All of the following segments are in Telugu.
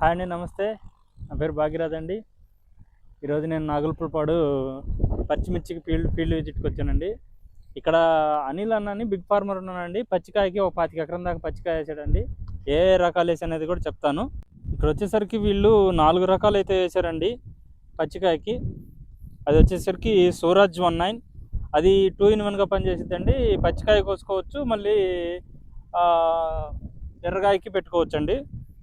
హాయ్ అండి నమస్తే. నా పేరు భాగ్యరాజ్ అండి. ఈరోజు నేను నాగులపురపాడు పచ్చిమిర్చికి ఫీల్డ్ ఫీల్డ్ విజిట్కి వచ్చానండి. ఇక్కడ అనిల్ అన్నని బిగ్ ఫార్మర్ ఉన్నానండి పచ్చికాయకి ఒక పాతిక ఎకరం దాకా పచ్చికాయ వేసాడండి. ఏ రకాలు వేసి అనేది కూడా చెప్తాను. ఇక్కడ వచ్చేసరికి వీళ్ళు నాలుగు రకాలు అయితే వేసారండి పచ్చికాయకి. అది వచ్చేసరికి సూరజ్ వన్ నైన్. అది టూ ఇన్ వన్గా పనిచేసిద్దండి. పచ్చికాయ కోసుకోవచ్చు మళ్ళీ ఎర్రగాయకి పెట్టుకోవచ్చు అండి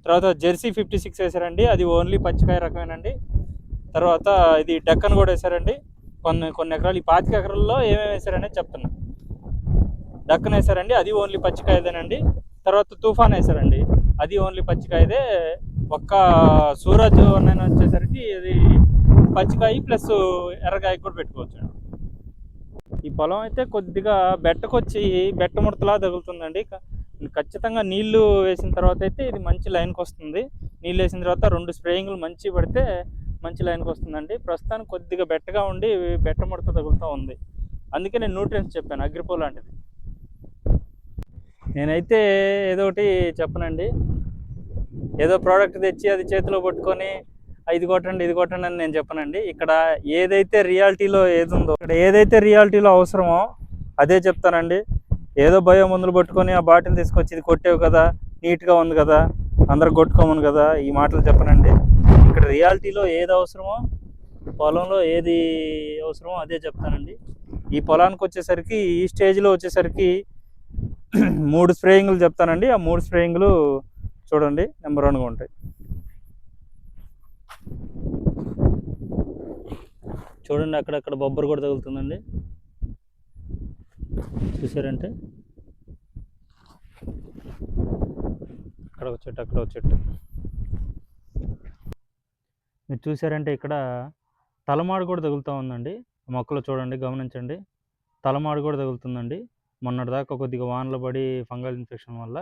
తర్వాత జెర్సీ ఫిఫ్టీ సిక్స్ వేసారండి అది ఓన్లీ పచ్చికాయ రకమేనండి. తర్వాత ఇది డక్కన్ కూడా వేసారండి కొన్ని కొన్ని ఎకరాలు ఈ పాతిక ఎకరాల్లో ఏమేమి వేసారనేది చెప్తున్నా. డక్కన్ వేసారండి అది ఓన్లీ పచ్చికాయదేనండి తర్వాత తుఫాన్ వేసారండి అది ఓన్లీ పచ్చికాయదే ఒక్క సూరజ్ అన్న వచ్చేసరికి ఇది పచ్చికాయ ప్లస్ ఎర్రకాయ కూడా పెట్టుకోవచ్చు ఈ పొలం అయితే కొద్దిగా బెట్టకొచ్చి బెట్ట ముడతలా తగులుతుందండి. ఖచ్చితంగా నీళ్ళు వేసిన తర్వాత అయితే ఇది మంచి లైన్కి వస్తుంది. నీళ్ళు వేసిన తర్వాత రెండు స్ప్రేయింగ్లు మంచి పడితే మంచి లైన్కి వస్తుందండి. ప్రస్తుతానికి కొద్దిగా బెట్టగా ఉండి బెట్ట ముడత తగులుతూ ఉంది. అందుకే నేను న్యూట్రియన్స్ చెప్పాను అగ్రిపో లాంటిది. నేనైతే ఏదో ఒకటి చెప్పనండి. ఏదో ప్రోడక్ట్ తెచ్చి అది చేతిలో పట్టుకొని ఇది కొట్టండి ఇది కొట్టండి అని నేను చెప్పనండి. ఇక్కడ ఏదైతే రియాలిటీలో ఏది ఉందో ఇక్కడ ఏదైతే రియాలిటీలో అవసరమో అదే చెప్తానండి. ఏదో భయం మందులు పట్టుకొని ఆ బాటిల్ తీసుకొచ్చి ఇది కొట్టేవు కదా నీట్గా ఉంది కదా అందరు కొట్టుకోమను కదా ఈ మాటలు చెప్పనండి. ఇక్కడ రియాలిటీలో ఏది అవసరమో పొలంలో ఏది అవసరమో అదే చెప్తానండి. ఈ పొలానికి వచ్చేసరికి ఈ స్టేజ్లో వచ్చేసరికి మూడు స్ప్రేయింగ్లు చెప్తానండి. ఆ మూడు స్ప్రేయింగ్లు చూడండి నెంబర్ వన్గా ఉంటాయి. చూడండి అక్కడక్కడ బొబ్బరు కూడా తగులుతుందండి. చూసారంటే? అక్కడ ఒక చెట్టు అక్కడ ఒక చెట్టు. మీరు చూసారంటే ఇక్కడ తలమాడు కూడా తగులుతూ ఉందండి. మొక్కలు చూడండి గమనించండి. తలమాడు కూడా తగులుతుందండి. మొన్నటిదాకా కొద్దిగా వానలు పడి ఫంగల్ ఇన్ఫెక్షన్ వల్ల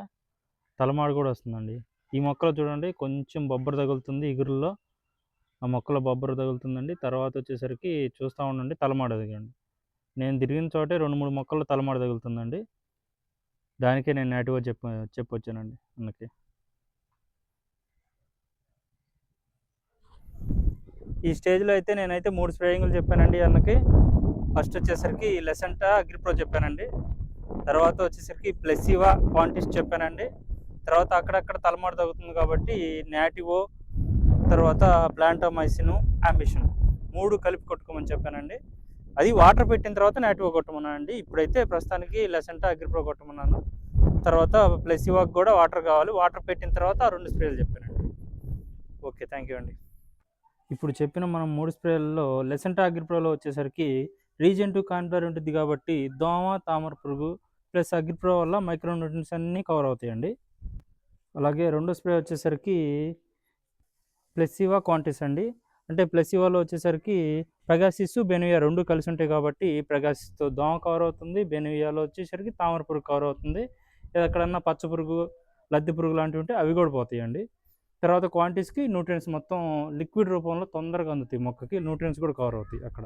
తలమాడు కూడా వస్తుందండి. ఈ మొక్కలో చూడండి కొంచెం బొబ్బర తగులుతుంది ఇగురుల్లో. ఆ మొక్కలో బొబ్బర తగులుతుందండి. తర్వాత వచ్చేసరికి చూస్తూ ఉండండి తలమాడ తగలండి నేను తిరిగిన చోటే రెండు మూడు మొక్కలు తలమాడ తగులుతుందండి. దానికే నేను నేటివ్గా చెప్ప చెప్పొచ్చానండి అందుకే. ఈ స్టేజ్లో అయితే నేనైతే మూడు స్ప్రేయింగ్లు చెప్పానండి అన్నకి ఫస్ట్ వచ్చేసరికి లెసెంటా అగ్రిప్రో చెప్పానండి. తర్వాత వచ్చేసరికి ప్లెసివా క్వాంటిస్ చెప్పానండి. తర్వాత అక్కడక్కడ తలమాడ తగ్గుతుంది కాబట్టి నాటివో తర్వాత ప్లాంటోమైసిన్ అంబిషన్ మూడు కలిపి కొట్టుకోమని చెప్పానండి. అది వాటర్ పెట్టిన తర్వాత నాటివో కొట్టమన్నానండి. ఇప్పుడైతే ప్రస్తుతానికి లెసెంటా అగ్రిప్రో కొట్టమన్నాను. తర్వాత ప్లెసివాకి కూడా వాటర్ కావాలి. వాటర్ పెట్టిన తర్వాత ఆ రెండు స్ప్రేలు చెప్పానండి. ఓకే థ్యాంక్ యూ అండి. ఇప్పుడు చెప్పిన మనం మూడు స్ప్రేలలో లెసెంటా అగ్రిప్రోలో వచ్చేసరికి రీజెంట్ కాన్ఫర్ ఉంటుంది కాబట్టి దోమ తామర పురుగు ప్లస్ అగ్రిప్రో వల్ల మైక్రో న్యూట్రియన్స్ అన్నీ కవర్ అవుతాయండి. అలాగే రెండో స్ప్రే వచ్చేసరికి ప్లెసివా క్వాంటిస్ అండి. అంటే ప్లెసివాలో వచ్చేసరికి ప్రగాసిస్ బెనుయా రెండు కలిసి ఉంటాయి కాబట్టి ప్రగాసిస్తో దోమ కవర్ అవుతుంది బెనుయాలో వచ్చేసరికి తామర పురుగు కవర్ అవుతుంది ఎక్కడన్నా పచ్చ పురుగు లద్దె పురుగు లాంటివి ఉంటే అవి కూడా పోతాయండి. తర్వాత క్వాంటిటీస్కి న్యూట్రియన్స్ మొత్తం లిక్విడ్ రూపంలో తొందరగా అందుతాయి మొక్కకి న్యూట్రియన్స్ కూడా కవర్ అవుతాయి అక్కడ.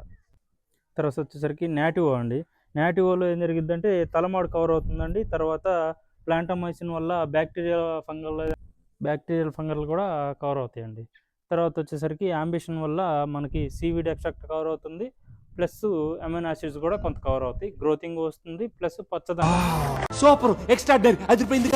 తర్వాత వచ్చేసరికి నాటివో అండి. నాటివోలో ఏం జరిగిద్దంటే తలమాడు కవర్ అవుతుందండి తర్వాత ప్లాంటమైసిన్ వల్ల బ్యాక్టీరియా ఫంగల్ బ్యాక్టీరియల్ ఫంగల్ కూడా కవర్ అవుతాయండి తర్వాత వచ్చేసరికి అంబిషన్ వల్ల మనకి సీవీడ్ ఎక్స్ట్రాక్ట్ కవర్ అవుతుంది ప్లస్ అమైనో యాసిడ్స్ కూడా కొంత కవర్ అవుతాయి గ్రోతింగ్ వస్తుంది. ప్లస్ పచ్చదనం. సూపర్. ఎక్స్ట్రా అదిరిపోయింది